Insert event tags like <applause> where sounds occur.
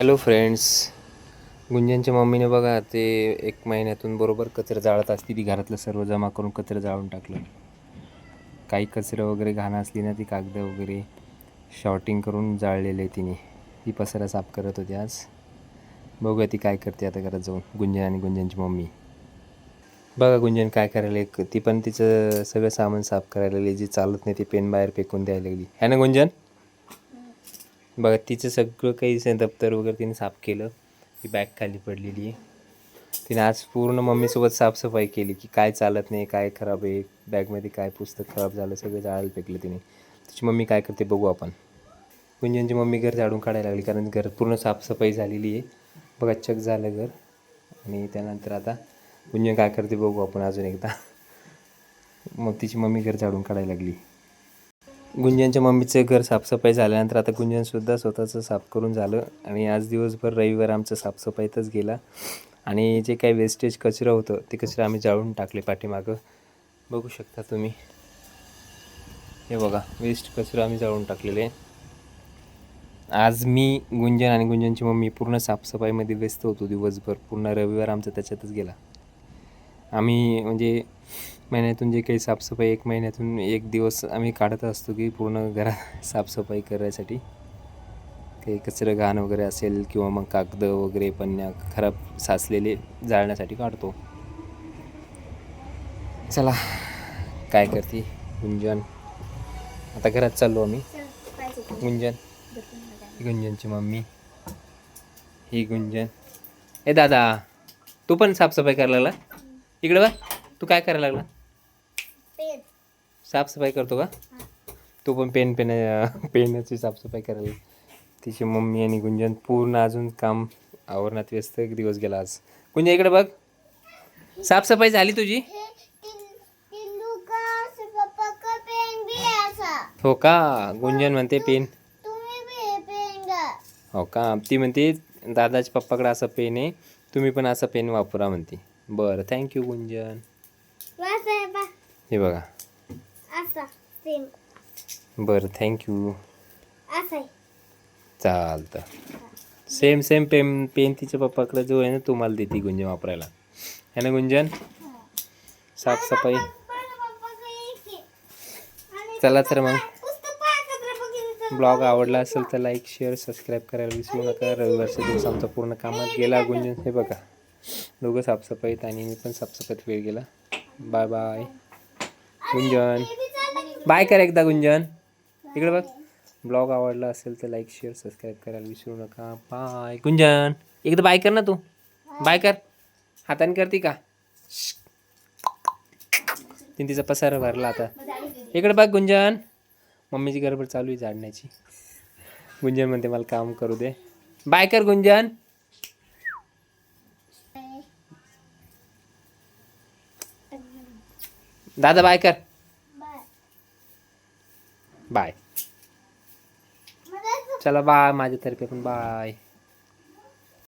Hello friends गुंजनच्या मम्मीने बघा ते एक महिन्यातून बरोबर कचरा जाळत असते ती घरातलं सर्व जमा करून कचरा जाळून टाकलं. काही कचरं वगैरे घाणं असली ना ती कागदं वगैरे शॉर्टिंग करून जाळलेले तिने. ती पसरा साफ करत होती आज. बघूया ती काय करते आता घरात जाऊन गुंजन आणि गुंजनची मम्मी. बघा गुंजन काय करायला ती पण तिचं सगळं सामान साफ करायला लागली जी चालत नाही ती पेन बाहेर फेकून द्यायला लागली है ना गुंजन? बघा तिचं सगळं काही दप्तर वगैरे तिने साफ केलं. ती बॅग खाली पडलेली आहे. तिने आज पूर्ण मम्मीसोबत साफसफाई केली की काय चालत नाही काय खराब आहे बॅगमध्ये काय पुस्तक खराब झालं सगळं जाळायला फेकलं तिने. तिची मम्मी काय करते बघू आपण. गुंजनची मम्मी घर झाडून काढायला लागली कारण घर पूर्ण साफसफाई झालेली आहे. बघा चक झालं घर. आणि त्यानंतर आता गुंजन काय करते बघू आपण अजून एकदा. मग तिची मम्मी घर झाडून काढायला लागली. गुंजनच्या मम्मीचं घर साफसफाई झाल्यानंतर आता गुंजनसुद्धा स्वतःचं साफ करून झालं. आणि आज दिवसभर रविवार आमचं साफसफाईतच गेला. आणि जे काही वेस्टेज कचरं होतं ते कचरं आम्ही जाळून टाकले पाठीमागं. बघू शकता तुम्ही. हे बघा वेस्ट कचरं आम्ही जाळून टाकलेले आज मी गुंजन आणि गुंजनची मम्मी पूर्ण साफसफाईमध्ये व्यस्त होतो दिवसभर. पूर्ण रविवार आमचा त्याच्यातच गेला. आम्ही म्हणजे महिन्यातून जे काही साफसफाई एक महिन्यातून एक दिवस आम्ही काढत असतो की पूर्ण घरात <laughs> साफसफाई करायसाठी काही कचरं घाण वगैरे असेल किंवा मग कागदं वगैरे पन्न्या खराब साचलेले जाळण्यासाठी काढतो. चला काय करते? गुंजन. आता घरात चाललो आम्ही. गुंजन. गुंजनची मम्मी. ही गुंजन. ए दादा तू पण साफसफाई करायला इकडे बा तू काय करायला लागला? पेन. साफसफाई करतो का? तू पण पेन पेन पेनाची साफसफाई करायला तिची मम्मी आणि गुंजन पूर्ण अजून काम आवरणात व्यस्त एक दिवस गेला आज. गुंजन इकडे बघ. साफसफाई झाली तुझी? हे का असं पप्पा का पेन भी असा. का? गुंजन म्हणते पेन. हो का? ती म्हणते दादाच्या पप्पाकडे असं पेन आहे तुम्ही पण असं पेन वापरा म्हणते. बरं थँक्यू गुंजन. हे बघा. बरं थँक्यू चालतं. सेम सेम पेन पेन तिच्या पप्पाकडे जो आहे ना तो मला देते गुंजन वापरायला. है ना गुंजन? साफसफाई चला तर मग. ब्लॉग आवडला असेल तर लाईक शेअर सबस्क्राईब करायला विसरू नका. रविवारचा दिवस आमचा पूर्ण कामात गेला गुंजन. हे बघा. दोघं साफसफाईत आणि मी पण साफसफाईत वेळ गेला. बाय बाय गुंजन. बाय कर एकदा गुंजन. इकडे बघ. ब्लॉग आवडला असेल तर लाईक शेअर सबस्क्राईब करायला विसरू नका. बाय गुंजन. एकदा बाय कर ना तू. बाय कर. हाताने करते का? तिने तिचा पसारा भरला आता. इकडे बघ गुंजन. मम्मीची गडबड चालू आहे झाडण्याची. गुंजन म्हणते मला काम करू दे. बाय कर गुंजन. दादा बाय कर. बाय. चला बाय. माझ्यातर्फे पण बाय.